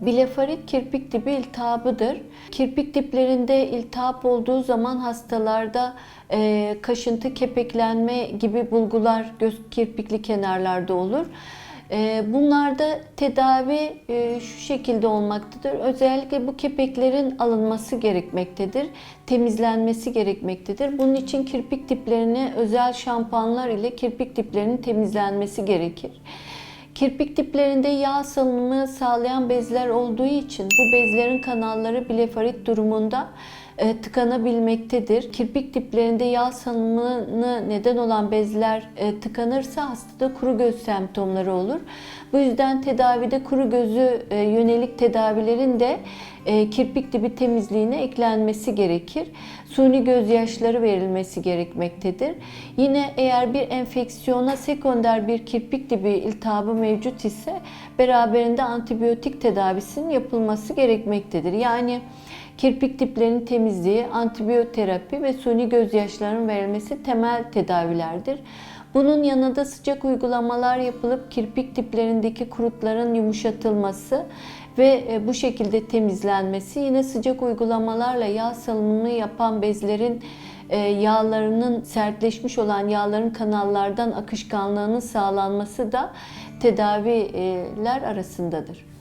Blefarit kirpik dibi iltihabıdır. Kirpik diplerinde iltihap olduğu zaman hastalarda e, kaşıntı, kepeklenme gibi bulgular göz kirpikli kenarlarda olur. E, bunlarda tedavi e, şu şekilde olmaktadır. Özellikle bu kepeklerin alınması gerekmektedir. Temizlenmesi gerekmektedir. Bunun için kirpik diplerine özel şampuanlar ile kirpik diplerinin temizlenmesi gerekir. Kirpik diplerinde yağ salınımı sağlayan bezler olduğu için bu bezlerin kanalları blefarit durumunda e, tıkanabilmektedir. Kirpik diplerinde yağ salınımına neden olan bezler e, tıkanırsa hastada kuru göz semptomları olur. Bu yüzden tedavide kuru gözü e, yönelik tedavilerin de e, kirpik dibi temizliğine eklenmesi gerekir. Suni gözyaşları verilmesi gerekmektedir. Yine eğer bir enfeksiyona sekonder bir kirpik dibi iltihabı mevcut ise beraberinde antibiyotik tedavisinin yapılması gerekmektedir. Yani kirpik diplerinin temizliği, antibiyoterapi ve suni gözyaşlarının verilmesi temel tedavilerdir. Bunun yanında sıcak uygulamalar yapılıp kirpik diplerindeki kurutların yumuşatılması ve e, bu şekilde temizlenmesi yine sıcak uygulamalarla yağ salınımını yapan bezlerin e, yağlarının sertleşmiş olan yağların kanallardan akışkanlığının sağlanması da tedaviler arasındadır.